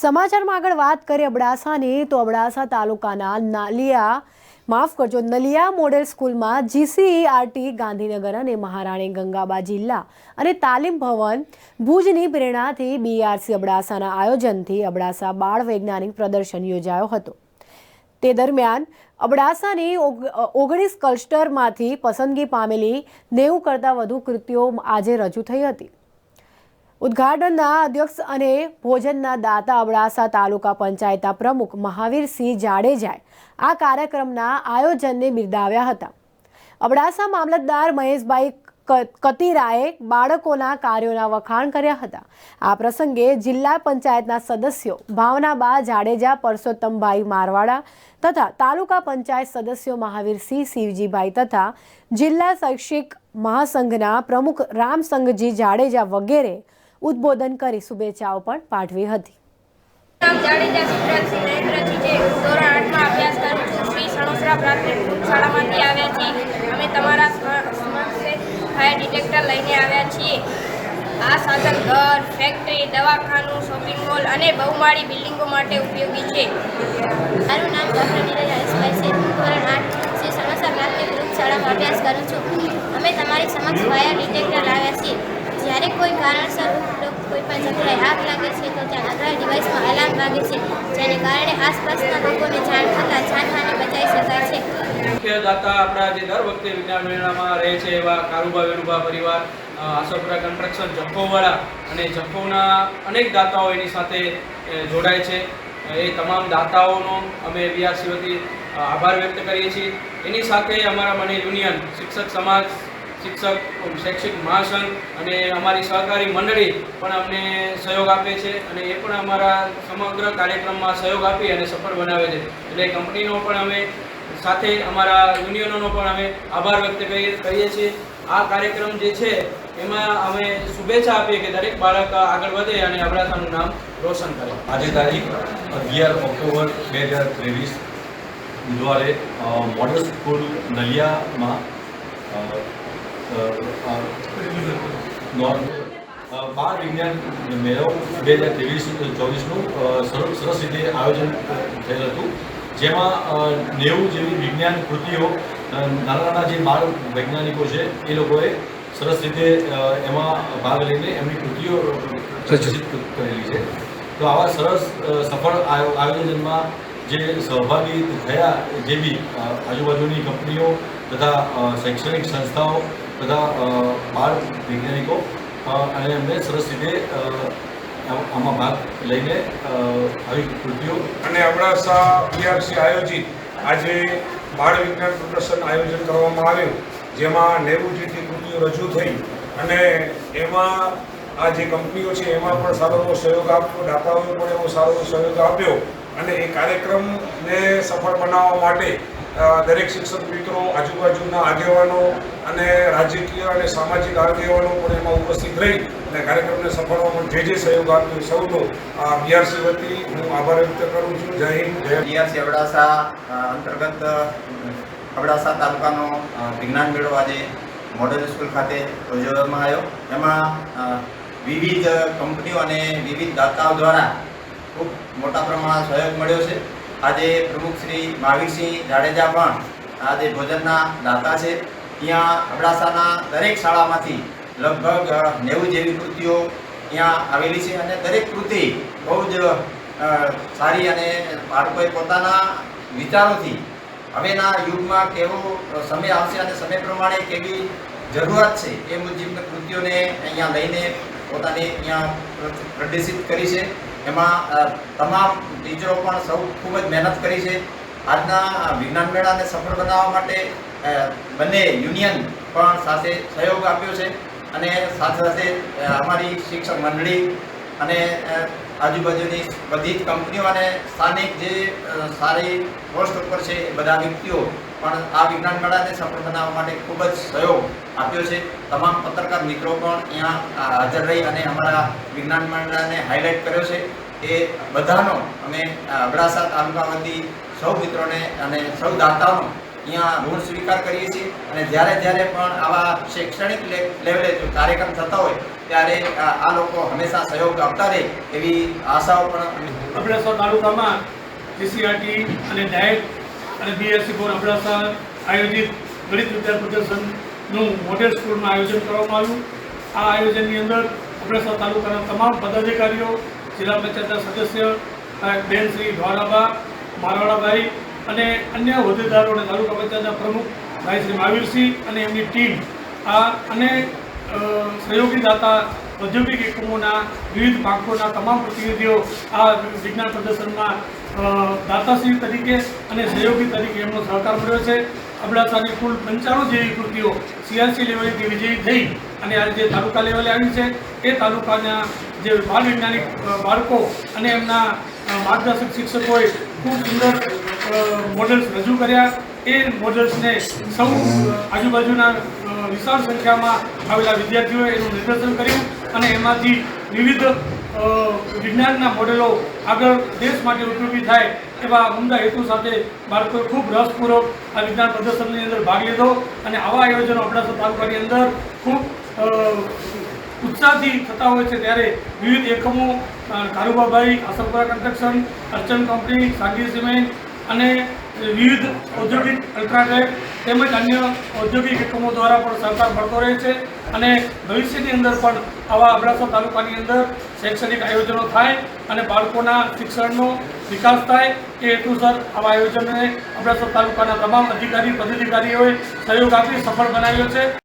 સમાચારમાં આગળ વાત કરીએ અબડાસાની, તો અબડાસા તાલુકાના નાલિયા, માફ કરજો, નલિયા મોડેલ સ્કૂલમાં જીસીઈઆરટી ગાંધીનગર અને મહારાણી ગંગાબા જિલ્લા અને તાલીમ ભવન ભુજની પ્રેરણાથી બીઆરસી અબડાસાના આયોજનથી અબડાસા બાળ વૈજ્ઞાનિક પ્રદર્શન યોજાયો હતો. તે દરમિયાન અબડાસાની ઓગ- ઓગણીસ ક્લસ્ટરમાંથી પસંદગી પામેલી નેવું કરતાં વધુ કૃતિઓ આજે રજૂ થઈ હતી. ઉદ્ઘાટનના અધ્યક્ષ અને ભોજનના દાતા અબડાસા તાલુકા પંચાયતના પ્રમુખ મહાવીરસિંહ જાડેજાએ આ કાર્યક્રમના આયોજનને બિરદાવ્યા હતા. અબડાસા મામલતદાર મહેશભાઈ કતિરાએ બાળકોના કાર્યોના વખાણ કર્યા હતા. આ પ્રસંગે જિલ્લા પંચાયતના સદસ્યો ભાવનાબા જાડેજા, પરસોત્તમભાઈ મારવાડા તથા તાલુકા પંચાયત સદસ્યો મહાવીરસિંહ, શિવજીભાઈ તથા જિલ્લા શૈક્ષિક મહાસંઘના પ્રમુખ રામસંઘજી જાડેજા વગેરે ઉદ્બોધન કરી શુભેચ્છાઓ પણ પાઠવી હતી. જાડેજા શિવરાજસિંહ નરેન્દ્રજી છે. ધોરણ આઠમાં અભ્યાસ કરું છું. શ્રી સણોસરા પ્રાથમિક શાળામાંથી આવ્યા છીએ. અમે તમારા સ્મ- સમક્ષ ફાયર ડિટેક્ટર લઈને આવ્યા છીએ. આ સાધન ઘર ફેક્ટરી દવાખાનું શોપિંગ મોલ અને બહુમાળી બિલ્ડિંગો માટે ઉપયોગી છે. મારું નામ ડૉક્ટર નીરજ હરેશભાઈ છે. ધોરણ આઠ શ્રી સણોસા પ્રાથમિક રૂપ શાળામાં અભ્યાસ કરું છું. અમે તમારી સમક્ષ ફાયર ડિટેક્ટર લાવ્યા છીએ. જ્યારે કોઈ કારણસર કોઈ પણ જગ્યાએ આગ લાગે છે તો ત્યાં આગળ ડિવાઇસમાં અલાર્મ વાગે છે જેને કારણે આસપાસના લોકોને જાણ થતાં જાનહાની બચાવી શકાય છે. મુખ્ય દાતા આપણા જે દર વખતે વિજ્ઞાન મેળામાં રહે છે એવા કારુબા વેણુબા પરિવાર અ, આશાપુરા કન્સ્ટ્રક્શન જખૌવાળા અને જખૌના અનેક દાતાઓ એની સાથે જોડાય છે. એ તમામ દાતાઓનો અમે બીઆરસી આભાર વ્યક્ત કરીએ છીએ. એની સાથે અમારા મને યુનિયન શિક્ષક સમાજ શિક્ષક શૈક્ષિક મહાસંઘ અને અમારી સહકારી મંડળી પણ અમને સહયોગ આપે છે અને એ પણ અમારા સમગ્ર કાર્યક્રમમાં સહયોગ આપી અને સફળ બનાવે છે. એટલે કંપનીનો પણ અમે સાથે અમારા યુનિયનોનો પણ અમે આભાર વ્યક્ત કરીએ છીએ. આ કાર્યક્રમ જે છે, એમાં અમે શુભેચ્છા આપીએ કે દરેક બાળક આગળ વધે અને અબડાસાનું નામ રોશન કરે. આજે તારીખ અગિયાર ઓક્ટોબર બે હજાર ત્રેવીસ બુધવારે મોડલ સ્કૂલ નલિયામાં નોન- બાળ વિજ્ઞાન મેળો બે હજાર ત્રેવીસ ચોવીસનું સરસ રીતે આયોજન થયેલ હતું. જેમાં નેવું જેવી વિજ્ઞાન કૃતિઓ નાના નાના જે બાળ વૈજ્ઞાનિકો છે, એ લોકોએ સરસ રીતે એમાં ભાગ લઈને એમની કૃતિઓ પ્રદર્શિત કરેલી છે. તો આવા સરસ સફળ આયો- આયોજનમાં જે સહભાગી થયા, જે બી આજુબાજુની કંપનીઓ તથા શૈક્ષણિક સંસ્થાઓ અ, બાળ વૈજ્ઞાનિકો અને એમને સરસ રીતે આમાં ભાગ લઈને આવી કૃતિઓ. અને અબડાસા પીઆરસી આયોજિત આજે બાળ વિજ્ઞાન પ્રદર્શન આયોજન કરવામાં આવ્યું જેમાં નેવું જેટલી કૃતિઓ રજૂ થઈ અને એમાં આ જે કંપનીઓ છે એમાં પણ સારો એવો સહયોગ આપ્યો દાતાઓએ પણ એવો સારો સહયોગ આપ્યો અને એ કાર્યક્રમને સફળ બનાવવા માટે દરેક શિક્ષક મિત્રો, આજુબાજુના આગેવાનો અને રાજકીય અને સામાજિક આગેવાનો પણ એમાં ઉપસ્થિત રહી અને કાર્યક્રમને સફળવા પણ જે જે સહયોગ આપ્યો એ સૌનો બીઆરસી વતી હું આભાર વ્યક્ત કરું છું. જય હિન્દ, જય બીઆરસી અબડાસા અંતર્ગત અબડાસા તાલુકાનો વિજ્ઞાન મેળો આજે મોડલ સ્કૂલ ખાતે યોજવામાં આવ્યો. એમાં વિવિધ કંપનીઓ અને વિવિધ દાતાઓ દ્વારા ખૂબ મોટા પ્રમાણમાં સહયોગ મળ્યો છે. આજે પ્રમુખ શ્રી મહાવીરસિંહ જાડેજા પણ આજે ભોજનના દાતા છે. ત્યાં અબડાસાના દરેક શાળામાંથી લગભગ નેવું જેવી કૃતિઓ ત્યાં આવેલી છે અને દરેક કૃતિ બહુ જ સારી અને બાળકોએ પોતાના વિચારોથી હવેના યુગમાં કેવો સમય આવશે અને સમય પ્રમાણે કેવી જરૂરિયાત છે એ મુજબની કૃતિઓને અહીંયા લઈને પોતાની અહીંયા પ્રદર્શિત કરી છે. એમાં તમામ ટીચરો પણ સૌ ખૂબ જ મહેનત કરી છે. આજના વિજ્ઞાન મેળાને સફળ બનાવવા માટે બંને યુનિયન પણ સાથે સહયોગ આપ્યો છે. અને સાથે સાથે અમારી શિક્ષક મંડળી અને આજુબાજુની બધી જ કંપનીઓ અને સ્થાનિક જે સારી પોસ્ટ ઉપર છે એ બધા વ્યક્તિઓ પણ આ વિજ્ઞાન મેળાને સફળ બનાવવા માટે ખૂબ જ સહયોગ આપ્યો છે. તમામ પત્રકાર મિત્રો પણ અહીંયા હાજર રહી અને અમારા વિજ્ઞાન મેળાને હાઇલાઇટ કર્યો છે. એ બધાનો અમે અબડાસા તાલુકા વતી સૌ મિત્રોને અને સૌ દાતાઓનો અહીંયા ઋણ સ્વીકાર કરીએ છીએ અને જ્યારે જ્યારે પણ આવા શૈક્ષણિક લેવલે જો કાર્યક્રમ થતા હોય, ત્યારે આ લોકો હંમેશા સહયોગ આપતા રહે એવી આશાઓ પણ અબડાસા તાલુકામાં સીસીઆરટી અને ડાયટ અને બીએસસી ફોર અબડાસા આયોજિત ગણિત વિદ્યા પ્રદર્શનનું મોડેલ સ્કૂલમાં આયોજન કરવામાં આવ્યું. આ આયોજનની અંદર અબડાસા તાલુકાના તમામ પદાધિકારીઓ, જિલ્લા પંચાયતના સદસ્ય, બેન શ્રી દ્વારાબા મારવાડાભાઈ અને અન્ય હોદ્દેદારો અને તાલુકા પંચાયતના પ્રમુખ ભાઈ શ્રી મહાવીરસિંહ અને એમની ટીમ આ અને સહયોગીદાતા સહયોગી દાતા ઔદ્યોગિક એકમોના વિવિધ પાંખોના તમામ પ્રતિનિધિઓ આ વિજ્ઞાન પ્રદર્શનમાં દાતાશ્રી તરીકે અને સહયોગી તરીકે એમનો સહકાર મળ્યો છે. અબડાસાની કુલ પંચાણું જેવી કૃતિઓ સીઆરસી લેવલથી વિજયી થઈ અને આજે જે તાલુકા લેવલે આવી છે, એ તાલુકાના જે બાળ વૈજ્ઞાનિક બાળકો અને એમના માર્ગદર્શક શિક્ષકોએ ખૂબ સુંદર મોડલ્સ રજૂ કર્યા. એ મોડલ્સને સૌ આજુબાજુના વિશાળ સંખ્યામાં આવેલા વિદ્યાર્થીઓએ એનું નિદર્શન કર્યું અને એમાંથી વિવિધ વિજ્ઞાનના મોડેલો આગળ દેશ માટે ઉપયોગી થાય એવા ઉમદા હેતુ સાથે બાળકોએ ખૂબ રસપૂર્વક આ વિજ્ઞાન પ્રદર્શનની અંદર ભાગ લીધો અને આવા આયોજનો અબડાસા તાલુકાની અંદર ખૂબ ઉત્સાહથી થતા હોય છે. ત્યારે વિવિધ એકમો Karubabhai Asampura construction, Archan company, Sagi cement અને વિવિધ ઔદ્યોગિક અલ્ટ્રાટેક તેમજ અન્ય ઔદ્યોગિક એકમો દ્વારા પણ સહકાર મળતો રહે છે અને ભવિષ્યની અંદર પણ આવા અબડાસા તાલુકાની અંદર શૈક્ષણિક આયોજનો થાય અને બાળકોના શિક્ષણનો વિકાસ થાય એ હેતુસર આવા આયોજનને અબડાસા તાલુકાના તમામ અધિકારી, પદાધિકારીઓએ સહયોગ આપી સફળ બનાવ્યો છે.